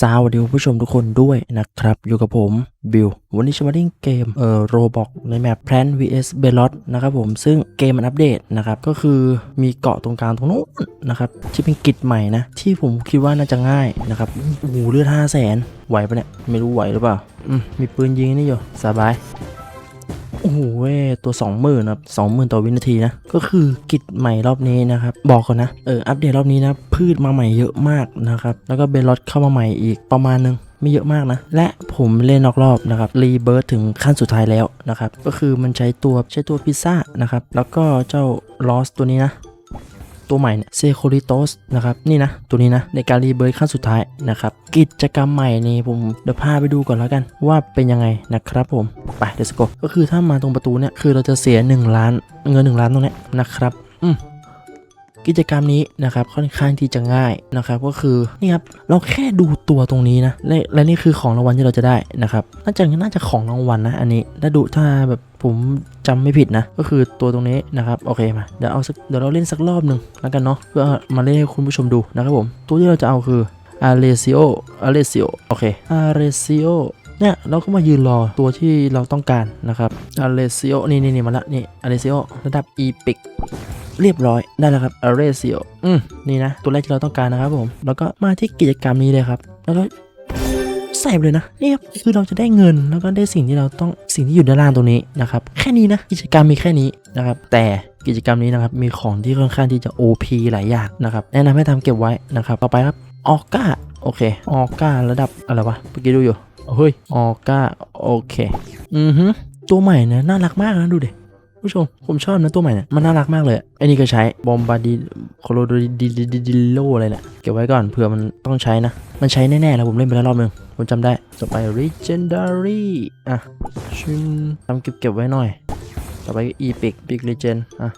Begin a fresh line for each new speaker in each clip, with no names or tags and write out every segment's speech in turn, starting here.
สวัสดีคุณผู้ชมทุกคนด้วยนะครับ อยู่กับผมบิววันนี้จะมาเล่นเกมเอ่อโรบอกในแมปแพลน vs เบลอสนะครับผมซึ่งเกมมันอัปเดตนะครับ ก็คือมีเกาะตรงกลางตรงนู้นนะครับ ที่เป็นกิจใหม่นะ ที่ผมคิดว่าน่าจะง่ายนะครับโอ้โหเลือดห้าแสนไหวปะเนี่ย ไม่รู้ไหวหรือเปล่า อืม มีปืนยิงนี่อยู่ สบาย โอ้โหเว้ยตัวสองหมื่นครับสองหมื่นต่อวินาทีนะ ก็คือกิจใหม่รอบนี้นะครับ บอกก่อนนะ เออ อัปเดตรอบนี้นะ พืชมาใหม่เยอะมากนะครับ แล้วก็เบลลอตเข้ามาใหม่อีกประมาณนึงไม่เยอะมากนะ และผมเล่นนอกรอบนะครับรีเบิร์ตถึงขั้นสุดท้ายแล้วนะครับ ก็คือมันใช้ตัวใช้ตัวพิซซ่านะครับ แล้วก็เจ้าลอสตัวนี้นะ ตัวใหม่เนี่ยเซโคริโตสนะครับนี่นะตัวนี้นะในการรีเบิร์ตขั้นสุดท้ายนะครับกิจกรรมใหม่นี่ผมเดี๋ยวพาไปดูก่อนแล้วกัน ว่าเป็นยังไงนะครับผมไปเดสโกก็คือถ้ามาตรงประตูเนี่ยคือเราจะเสีย 1 ล้านเงิน 1 ล้านตรงนี้นะครับอืม กิจกรรมนี้นะครับค่อนข้างที่จะง่ายนะครับก็คือนี่ครับเราแค่ดูตัวตรงนี้นะและและนี่คือของรางวัลที่เราจะได้นะครับน่าจะน่าจะของรางวัลนะอันนี้ถ้าดูถ้าแบบผมจำไม่ผิดนะ ก็คือตัวตรงนี้นะครับโอเคมาเดี๋ยวเอาสักเดี๋ยวเราเล่นสักรอบหนึ่งแล้วกันเนาะเพื่อมาเล่นให้คุณผู้ชมดูนะครับผมตัวที่เราจะเอาคืออาเลซิโออาเลซิโอโอเคอาเลซิโอ เนี่ยเราก็มายืนรอตัวที่เราต้องการนะครับอาเลซิโอนี่นี่นี่มาละนี่อาเลซิโอระดับอีพิกเรียบร้อยได้แล้วครับ a r a c i o อืมนี่นะ ตัวแรกที่เราต้องการนะครับผม แล้วก็มาที่กิจกรรมนี้เลยครับ แล้วก็ใส่เลยนะนี่ครับคือเราจะได้เงินแล้วก็ได้สิ่งที่เราต้องสิ่งที่อยู่ด้านล่างตรงนี้นะครับแค่นี้นะกิจกรรมมีแค่นี้นะครับแต่กิจกรรมนี้นะครับมีของที่ค่อนข้างที่จะ OP หลายอย่างนะครับแนะนำให้ทำเก็บไว้นะครับต่อไปครับออก้าโอเคออก้าระดับอะไรวะเมื่อกี้ดูอยู่ เฮ้ยออก้าโอเค อือฮึตัวใหม่นะน่ารักมากนะดูดิผู้ชม ผมชอบนะตัวใหม่เนี่ยมันน่ารักมากเลยอะไอ้นี่ก็ใช้บอมบาร์ดิโคโลดดิดิดิโลอะไรแหละเก็บไว้ก่อนเผื่อมันต้องใช้นะ มันใช้แน่ๆแล้วผมเล่นไปแล้วรอบนึง ผมจำได้ต่อไป legendary อะชิมทำเก็บเก็บไว้หน่อย ต่อไป epic big legend อะ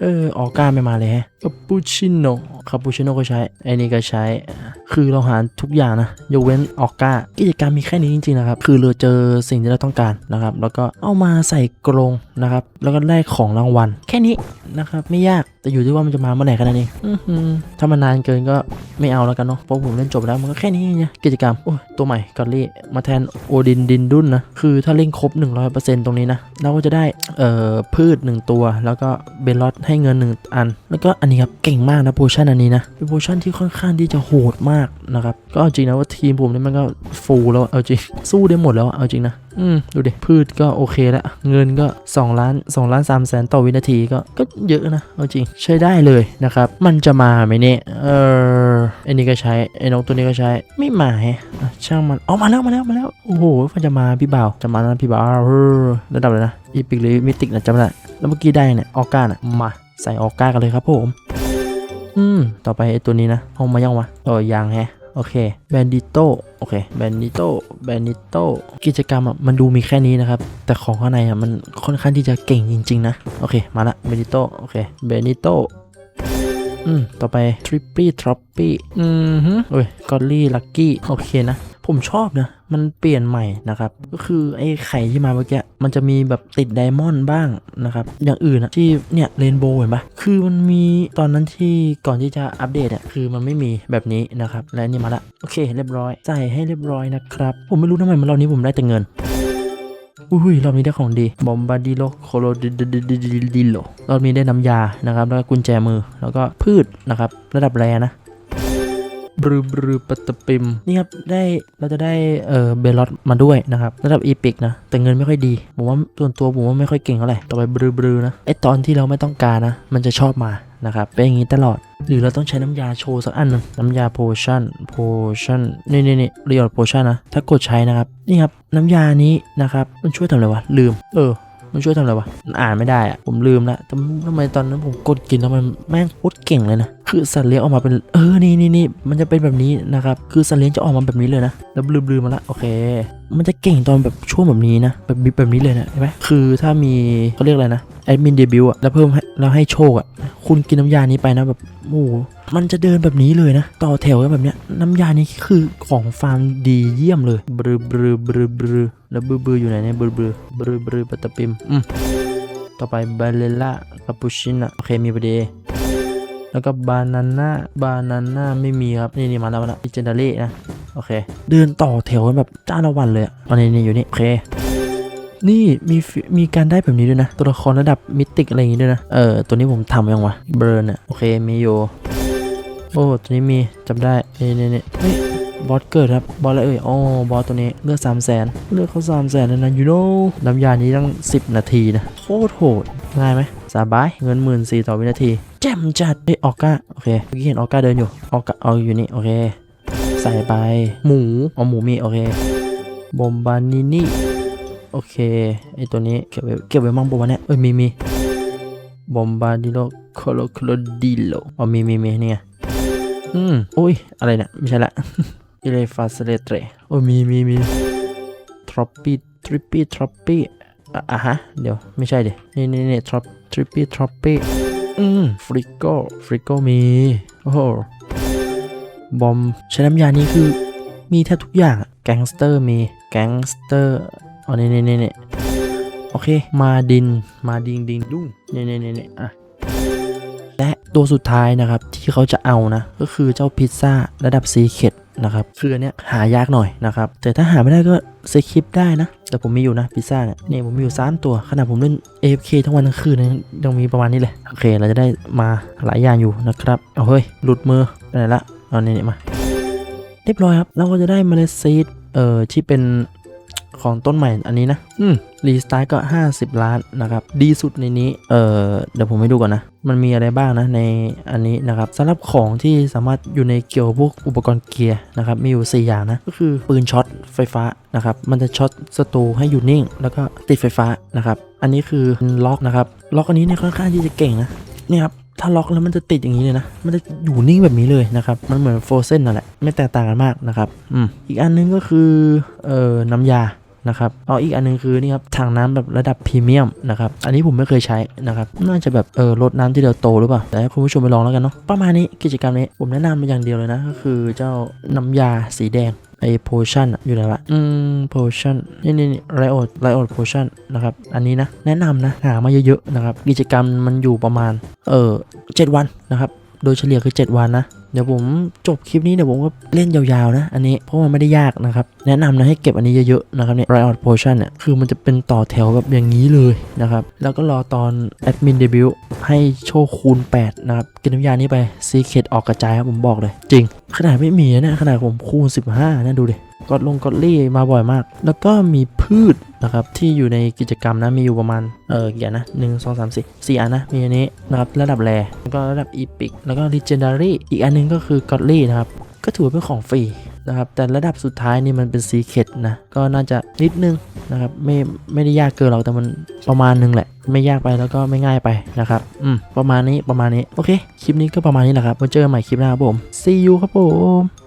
เออออก้าไม่มาเลยแฮะคาปูชิโน่คาปูชิโน่ก็ใช้ไอ้นี่ก็ใช้ คือเราหาทุกอย่างนะยกเว้นออกก้ากิจกรรมมีแค่นี้จริงๆนะครับ คือเราเจอสิ่งที่เราต้องการนะครับ แล้วก็เอามาใส่กรงนะครับ แล้วก็ได้ของรางวัล แค่นี้นะครับไม่ยากแต่อยู่ที่ว่ามันจะมาเมื่อไหร่กันนั่นเองถ้ามันนานเกินก็ไม่เอาแล้วกันเนาะเพราะผมเล่นจบแล้วมันก็แค่นี้เองนะกิจกรรมโอ้ยตัวใหม่กอลลี่มาแทนโอดินดินดุนนะคือถ้าเล่นครบ 100%ตรงนี้นะเราก็จะได้เอ่อพืช 1 ตัว แล้วก็เบลลอตให้เงิน 1 อัน แล้วก็อันนี้ครับเก่งมากนะโพชั่นอันนี้นะเป็นโพชั่นที่ค่อนข้างที่จะโหดมากนะครับ ก็เอาจริงนะว่าทีมผมนี่มันก็ฟูลแล้วเอาจริง สู้ได้หมดแล้วเอาจริงนะอืมดูดิพืชก็โอเคแล้วเงินก็ 2 ล้าน 2 ล้าน3แสนต่อวินาทีก็ก็เยอะนะเอาจริงใช้ได้เลยนะครับ มันจะมาไหมเนี่ยเออไอ้นี่ก็ใช้ไอ้นกตัวนี้ก็ใช้ไม่มาแฮะช่างมันเอามาแล้วมาแล้วมาแล้วโอ้โหมันจะมาพี่บ่าวจะมาแล้วพี่บ่าวเออระดับเลยนะอีพิกหรือมิติกนะจำไม่ได้แล้วเมื่อกี้ได้เนี่ยออก้าน่ะมาใส่ออก้ากันเลยครับผม อืม ต่อไปไอตัวนี้นะเอามายังวะเออยังแฮะโอเคแบนดิโตโอเคแบนดิโตแบนดิโตกิจกรรมอะมันดูมีแค่นี้นะครับ แต่ของข้างในอะมันค่อนข้างที่จะเก่งจริง ๆ นะ โอเค มาละแบนดิโตโอเคแบนดิโตอืม ต่อไปทริปปี้ทรอปปี้อืมฮึโอ้ยกอลลี่ลักกี้ โอเคนะ ผมชอบนะ มันเปลี่ยนใหม่นะครับ ก็คือไอ้ไข่ที่มาเมื่อกี้ มันจะมีแบบติดไดมอนด์บ้างนะครับ อย่างอื่นอะที่เนี่ยเรนโบว์เห็นปะคือมันมีตอนนั้นที่ก่อนที่จะอัปเดตอะคือมันไม่มีแบบนี้นะครับ และนี่มาละ โอเค เรียบร้อย ใส่ให้เรียบร้อยนะครับ ผมไม่รู้ทำไมมันรอบนี้ผมได้แต่เงินอุ้ยรอบนี้ได้ของดีบอมบาดิโลโคโลดิดิดิดิดิโลรอบนี้ได้น้ำยานะครับ แล้วก็กุญแจมือแล้วก็พืชนะครับ ระดับแรนะ บรือบรือปัตตะปิมนี่ครับได้เราจะได้เอ่อเบลลอตมาด้วยนะครับระดับอีพิกนะแต่เงินไม่ค่อยดีผมว่าส่วนตัวผมว่าไม่ค่อยเก่งเท่าไหร่ต่อไปบรือบรือนะไอตอนที่เราไม่ต้องการนะ มันจะชอบมานะครับเป็นอย่างนี้ตลอด หรือเราต้องใช้น้ำยาโชว์สักอันหนึงน้ำยาโพชั่นโพชั่นนี่นี่นี่เรียลโพชั่นนะถ้ากดใช้นะครับนี่ครับน้ำยานี้นะครับมันช่วยทำอะไรวะลืม เออมันช่วยทำอะไรวะมันอ่านไม่ได้อะผมลืมละทำไมตอนนั้นผมกดกินแล้วมันแม่งโคตรเก่งเลยนะ คือสัตว์เลี้ยงออกมาเป็นเออนี่นี่นี่มันจะเป็นแบบนี้นะครับคือสัตว์เลี้ยงจะออกมาแบบนี้เลยนะแล้วลืมลืมมาละโอเค มันจะเก่งตอนแบบช่วงแบบนี้นะแบบแบบนี้เลยนะเห็นไหมคือถ้ามีเขาเรียกอะไรนะแอดมินเดบิวอะแล้วเพิ่มให้แล้วให้โชคอะคุณกินน้ำยานี้ไปนะแบบโอ้มันจะเดินแบบนี้เลยนะ ต่อแถวกันแบบเนี้ยน้ำยานี้คือของฟาร์มดีเยี่ยมเลยบรือบรือบรือบรือแล้วบือบืออยู่ไหนเนี่ยบือบือบรือบรือปัตตะปิมอืมต่อไปบาเลล่าคาปูชิน่าโอเคมีประเดี๋ย แล้วก็บานาน่าบานาน่าไม่มีครับ นี่นี่มาแล้วมาแล้วอิเจนดาเล่นะ โอเค เดินต่อแถวแบบจ้าละวันเลยอะอันนี้นี่อยู่นี่ โอเคนี่มีมีการได้แบบนี้ด้วยนะ ตัวละครระดับมิติกอะไรอย่างงี้ด้วยนะ เออ ตัวนี้ผมทำยังวะเบร์นอะโอเค มีอยู่โอ้ตัวนี้มีจำได้นี่นี่นี่เฮ้ยบอสเกิดครับ บอสอะไรเอ่ยอ๋อบอสตัวนี้เลือดสามแสนเลือดเขาสามแสนแล้วนะยูโน่น้ำยานี้ตั้ง 10 นาทีนะ โคตรโหดง่ายไหม สบาย เงินหมื่นสี่ต่อวินาที แจ่มจัดเฮ้ออกก้า โอเค เมื่อกี้เห็นออกก้าเดินอยู่ ออกก้าเอาอยู่นี่ โอเค ใส่ไป หมูเอาหมูมี โอเค บอมบานินี่ โอเค ไอตัวนี้เก็บไว้เก็บไว้มั่งปะวะเนี่ย เอ้ย มีมีบอมบาดิโลโคโลโคโลดิโลอ๋อมีมีมีนี่ไงอืมโอ้ย อะไรเนี่ย ไม่ใช่ละอิเลฟาสเลเตรโอ้มีมีมีทรอปปี้ทริปปี้ทรอปปี้อะฮะ เดี๋ยว ไม่ใช่เดี๋ยวนี่นี่นี่ทรอป ทริปปี้ทรอปปี้อืมฟริโก้ฟริโก้มี โอ้โห บอมใช้น้ำยานี้คือ มีแทบทุกอย่างแก๊งสเตอร์มีแก๊งสเตอร์อ๋อนี่นี่นี่นี่โอเค มาดิน มาดิงดิงดุ้งนี่นี่นี่นี่อะและ ตัวสุดท้ายนะครับที่เขาจะเอานะ ก็คือเจ้าพิซซ่าระดับซีเคดนะครับคืออันเนี้ยหายากหน่อยนะครับ แต่ถ้าหาไม่ได้ก็สคริปได้นะ แต่ผมมีอยู่นะพิซซ่าเนี่ยนี่ผมมีอยู่ 3 ตัวขนาดผมเล่น AFK ทั้งวันทั้งคืนนะยังมีประมาณนี้เลย โอเค เราจะได้มาหลายอย่างอยู่นะครับ เอาเฮ้ย หลุดมือไปไหนละเอาเนี่นี่มา เรียบร้อยครับ เราก็จะได้เมล็ดซีดเอ่อที่เป็น ของต้นใหม่อันนี้นะ อืมรีสตาร์ทก็ 50 ล้านนะครับ ดีสุดในนี้ เอ่อ เดี๋ยวผมให้ดูก่อนนะ มันมีอะไรบ้างนะในอันนี้นะครับสำหรับของที่สามารถอยู่ในเกี่ยวกับพวกอุปกรณ์เกียร์นะครับ มีอยู่ 4 อย่างนะ ก็คือปืนช็อตไฟฟ้านะครับ มันจะช็อตศัตรูให้อยู่นิ่ง แล้วก็ติดไฟฟ้านะครับ อันนี้คือล็อกนะครับ ล็อกอันนี้เนี่ยค่อนข้างที่จะเก่งนะเนี่ยครับถ้าล็อกแล้วมันจะติดอย่างนี้เลยนะ มันจะอยู่นิ่งแบบนี้เลยนะครับ มันเหมือนโฟเซนนั่นแหละ ไม่แตกต่างกันมากนะครับ อืม อีกอันนึงก็คือ เอ่อ น้ำยา นะครับเอาอีกอันนึงคือนี่ครับถังน้ำแบบระดับพรีเมียมนะครับอันนี้ผมไม่เคยใช้นะครับน่าจะแบบเออลดน้ำที่เดียวโตหรือเปล่าแต่ให้คุณผู้ชมไปลองแล้วกันเนาะประมาณนี้กิจกรรมนี้ผมแนะนำมาอย่างเดียวเลยนะก็คือเจ้าน้ำยาสีแดงไอโพชั่นอยู่ไหนวะ อืมโพชั่นนี่นี่นี่ไรโอดไรโอดโพชั่นนะครับ อันนี้นะ แนะนำนะ หามาเยอะ ๆ นะครับ กิจกรรมมันอยู่ประมาณ เออเจ็ดวันนะครับ โดยเฉลี่ยคือ 7 วันนะ เดี๋ยวผมจบคลิปนี้เดี๋ยวผมก็เล่นยาวๆนะ อันนี้เพราะมันไม่ได้ยากนะครับ แนะนำนะให้เก็บอันนี้เยอะๆนะครับเนี่ย Riot Potion เนี่ยคือมันจะเป็นต่อแถวแบบอย่างนี้เลยนะครับ แล้วก็รอตอนแอดมินเดบิวให้โชคคูณ 8 นะครับ กินน้ำยานี้ไปซีเคดออกกระจายครับผมบอกเลย จริง ขนาดไม่มีนะขนาดผมคูณ 15 นะดูดิ กดลงกอดลี่มาบ่อยมาก แล้วก็มีพืชนะครับที่อยู่ในกิจกรรมนะมีอยู่ประมาณเออกี่อันะหนึ่งสองสามสี่สี่อันนะมีอันนี้นะครับระดับแรแล้วก็ระดับอีพิกแล้วก็ legendary อีกอันหนึงก็คือ godly นะครับก็ถือว่าเป็นของฟรีนะครับแต่ระดับสุดท้ายนี่มันเป็นซีเคดนะก็น่าจะนิดนึงนะครับไม่ไม่ได้ยากเกินหรอกแต่มันประมาณนึงแหละ ไม่ยากไปแล้วก็ไม่ง่ายไปนะครับอืมประมาณนี้ประมาณนี้โอเค คลิปนี้ก็ประมาณนี้แหละครับไว้เจอกันใหม่คลิปหน้าครับผม see you ครับผม